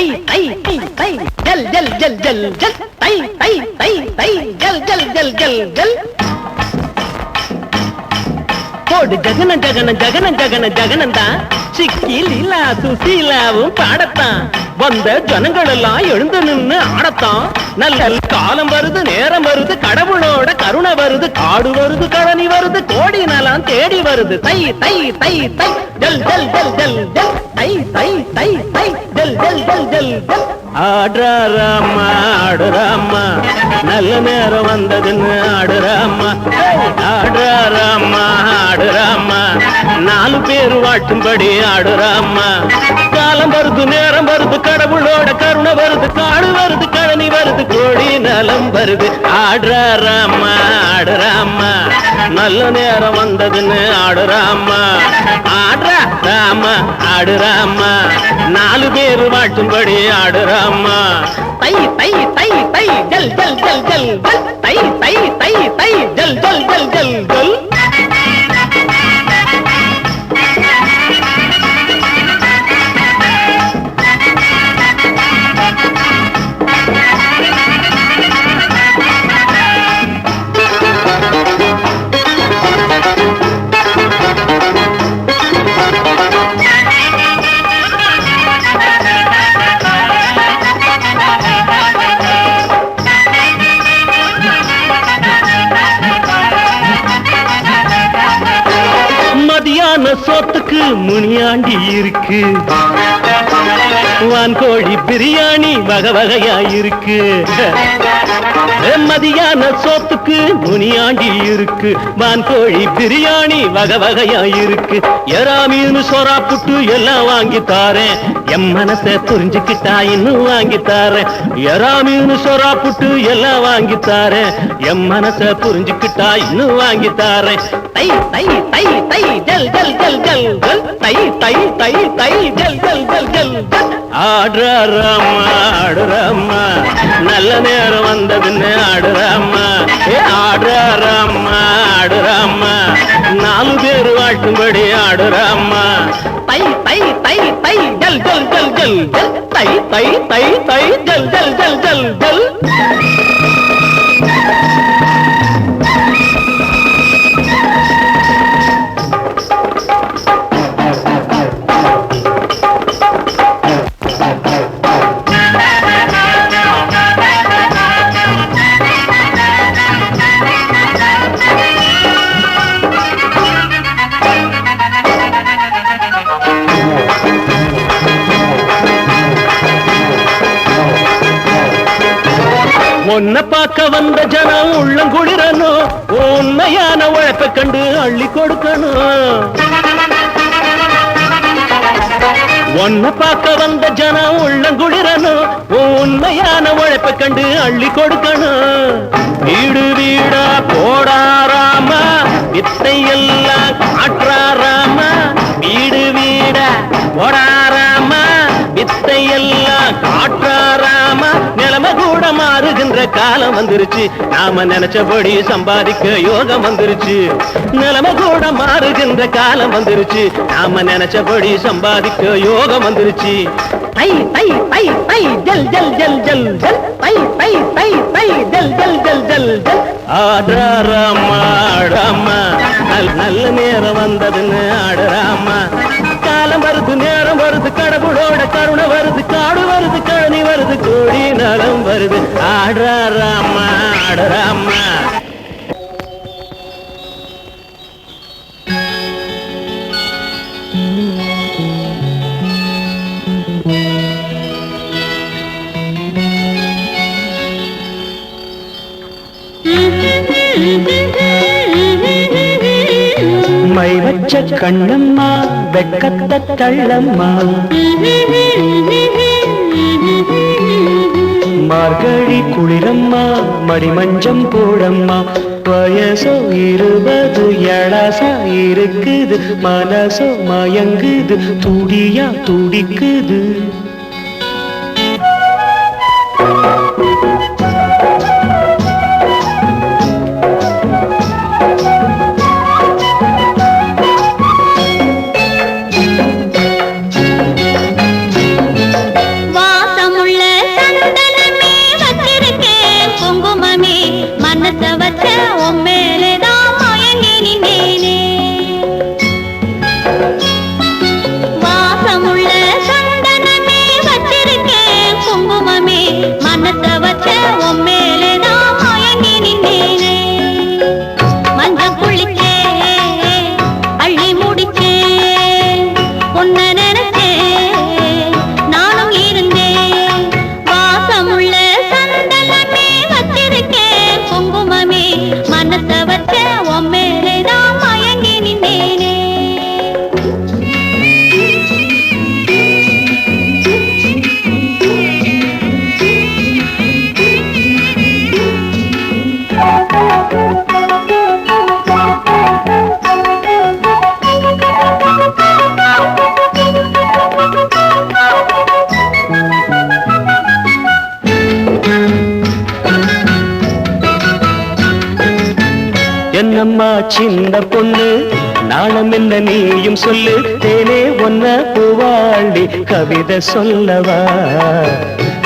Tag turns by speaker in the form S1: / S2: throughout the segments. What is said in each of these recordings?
S1: தை தை தை தை ஜல் ஜல் ஜல் ஜல் ஜல். தை தை தை தை ஜல் ஜல் ஜல் ஜல் ஜல். போடு ஜகன ஜகன ஜகன ஜகன ஜகனந்தா. சிக்கி லீலா சுசீலாவும் பாடத்தான். வந்த ஜனங்கள் எல்லாம் எழுந்து நின்னு ஆடத்தான். நல்ல காலம் வருது நேரம் வருது கடவுளோட கருணை வருது காடு வருது கழனி வருது கோடி நலம் தேடி வருது. தை தை தை தை. ஜல் ஜல் ஜல் ஜல் ஜல். தை தை தை தை. ஜல் ஜல் ஜல் ஜல் ஜல். ஆடுறாராமா ஆடுறாமா நல்ல நேரம் வந்ததுன்னு ஆடுறாமா ஆடுறாராமா ஆடுறாமா நாலு பேர் வாட்டும்படி ஆடுறாமா காலம் வருது நேரம் வருது கடவுளோட கருணை வருது காடு வருது கழனி வருது கோடி நலம் வருது. ஆடுறாராமா ஆடுறாமா நல்ல நேரம் வந்ததுன்னு ஆடுறாமா ஆடுறா ஆடுறாமா நாலு பேர் வாட்டும்படி ஆடுறா தை தை தை தை ஜல் ஜல் ஜல் ஜல் சோத்துக்கு முனியாண்டி இருக்கு. வான்கோழி பிரியாணி வகை வகையா இருக்கு. மதியான சோத்துக்கு முனியாண்டி இருக்கு. வான்கோழி பிரியாணி வகை வகையா இருக்கு. எறா மீன் சொரா புட்டு எல்லாம் வாங்கி தாரேன். என் மனசை புரிஞ்சுக்கிட்டா இன்னும் வாங்கி தாரேன். எறா மீன் சொரா புட்டு எல்லாம் வாங்கி தாரேன். என் மனசை புரிஞ்சுக்கிட்டா இன்னும் வாங்கி தாரேன். தை தை தை தை ஜல் ஜல் ஜல் ஜல் ஜல் தை தை தை தை ஜல் ஜல் ஜல் ஜல் ஜல் ஆடுறாமா ஆடுறாமா நல்ல நேரம் வந்ததுன்னு ஆடுறாமா ஏ ஆடுறாமா ஆடுறாமா நாலு பேர் வாழ்த்தும்படி ஆடுறாமா தை தை தை தை ஜல் ஜல் ஜல் ஜல் ஜல் தை தை தை தை ஜல் ஜல் ஜல் ஜல் ஜல் உன்னை பார்க்க வந்த ஜனம் உள்ளங்குளிரணும் உண்மையான உழைப்பை கண்டு அள்ளி கொடுக்கணும் உன்னை பார்க்க வந்த ஜனம் உள்ளங்குளிரணும் உண்மையான உழைப்பை கண்டு அள்ளி கொடுக்கணும் காலம் வந்துருச்சு. நாம நினைச்சபடி சம்பாதிக்க யோகம் வந்துருச்சு. நிலைமை கூட மாறுகின்ற காலம் வந்துருச்சு. நாம நினைச்சபடி சம்பாதிக்க யோகம் வந்துருச்சு. பை பை பை பை ஜல் ஜல் ஜல் ஜல் ஜல். பை பை பை பை ஜல் ஜல் ஜல் ஜல் ஜல். ஆடுறாமா நல்ல நேரம் வந்ததுன்னு ஆடராமா காலம் வருது வருது கடவுளோட கருணை வருது காடு வருது கழனி வருது கோடி நலம் வருது. ஆடுறாமா ஆடுறாமா வச்ச கண்ணம்மா வெக்கத்த தள்ளம்மா. மார்கழி குளிரம்மா மடிமஞ்சம் போடம்மா. வயசோ இருபது எழசா இருக்குது. மனசோ மயங்குது துடியா துடிக்குது.
S2: என்னம்மா சின்ன பொண்ணு? நாணம் என்ன நீயும் சொல்லு. தேனே ஒன்ன பூவாண்டி கவிதை சொல்லவா?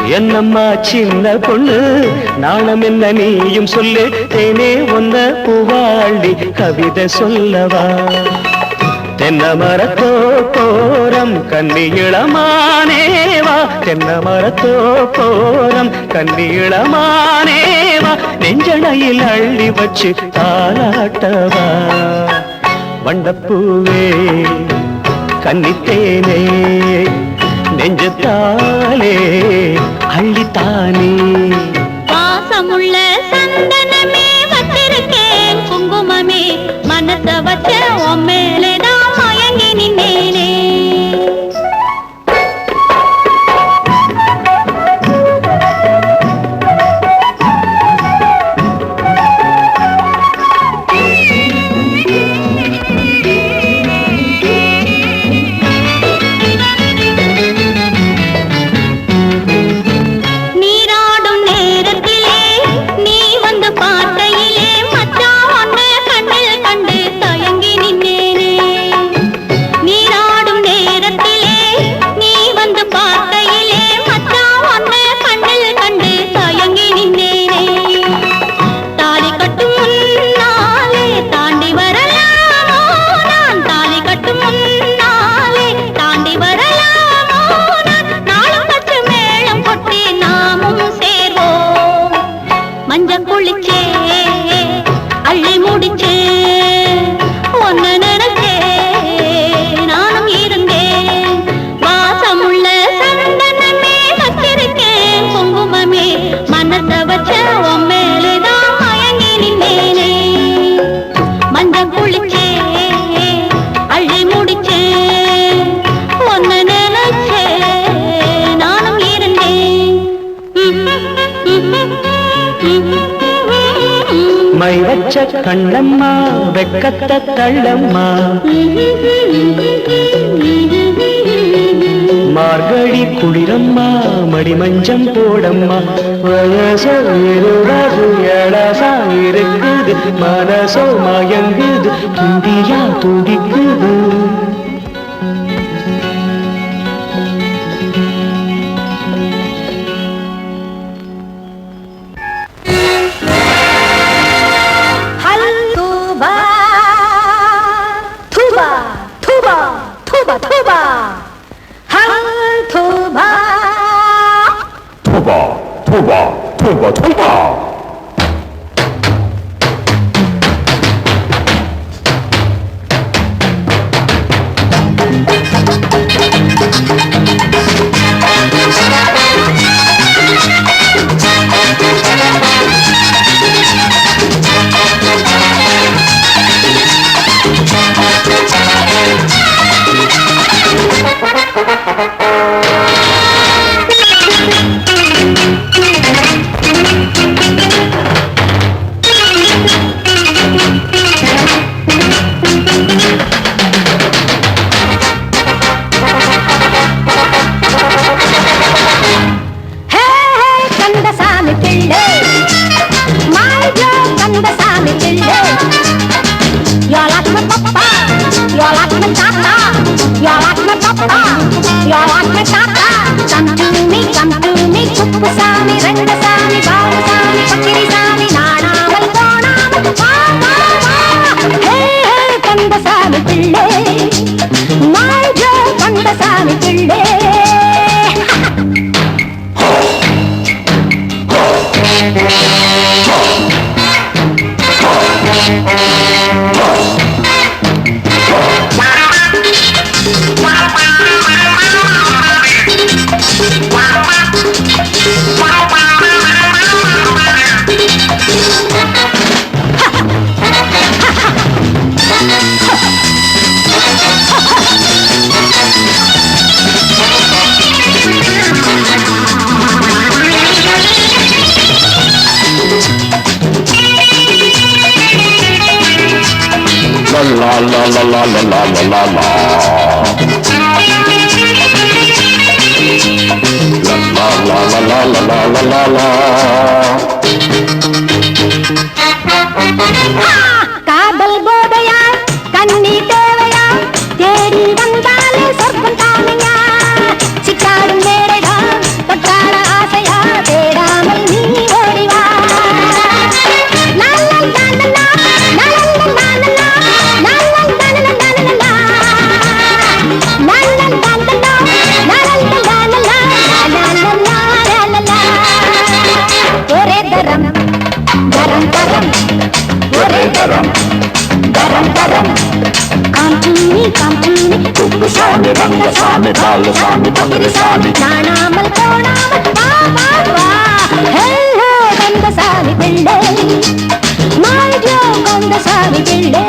S2: என்னம்மா சின்ன பொண்ணு? நாணம் என்ன நீயும் சொல்லு. தேனே ஒன்ன பூவாண்டி கவிதை சொல்லவா? தென்ன மரத்தோ போரம் கன்னி இளமானேவா தென்ன மரத்தோ போரம் கன்னி இளமானேவா நெஞ்சடையில் அள்ளி வச்சு தாலாட்டவா வண்டப்பூவே கன்னித்தேனே நெஞ்சத்தாலே அள்ளித்தானே.
S3: பாசமுள்ள சந்தனமே வச்சிருக்கேன். குங்குமமே மனச வச்ச
S2: மை வச்ச கண்ணம்மா வெக்கத்த தள்ளம்மா. மார்கழி குளிரம்மா மடிமஞ்சம் போடம்மா. வயசோ இருபது எழசா இருக்குது. மனசோ மயங்குது துண்டியா துடிக்குது.
S3: Música குப்புசாமி ரங்கசாமி பாலசாமி பக்கிரிசாமி நாணாமல் போனாமல் கந்தசாமி பிள்ளை. மாய்ஜ கந்தசாமி பிள்ளை.
S4: Ah! தம்பி குப்புசாமி
S5: ரங்கசாமி பாலசாமி பத்திரசாமி
S4: காணாமல் போனாமல் வா வா வா ஹெல்லோ கந்தசாமி பிள்ளை மாயோ கந்தசாமி பிள்ளை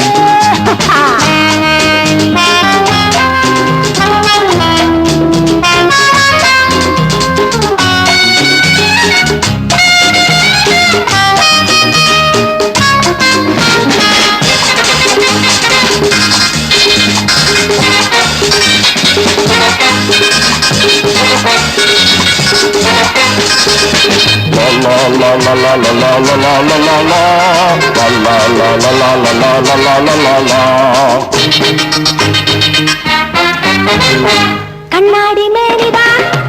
S4: கண்ணாடி மேலிடா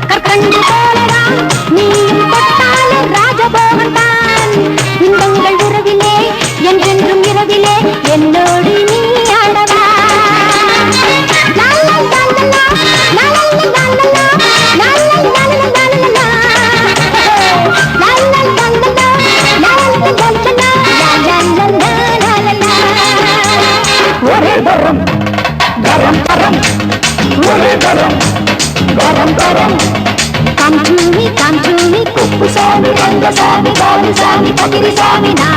S4: கற்கண்டு போலடா. நீ தொட்டாலே ராஜபோகன் இன்பங்கள் உறவிலே என்றென்றும் இரவிலே என்னோடு Giri Swami
S5: Nam.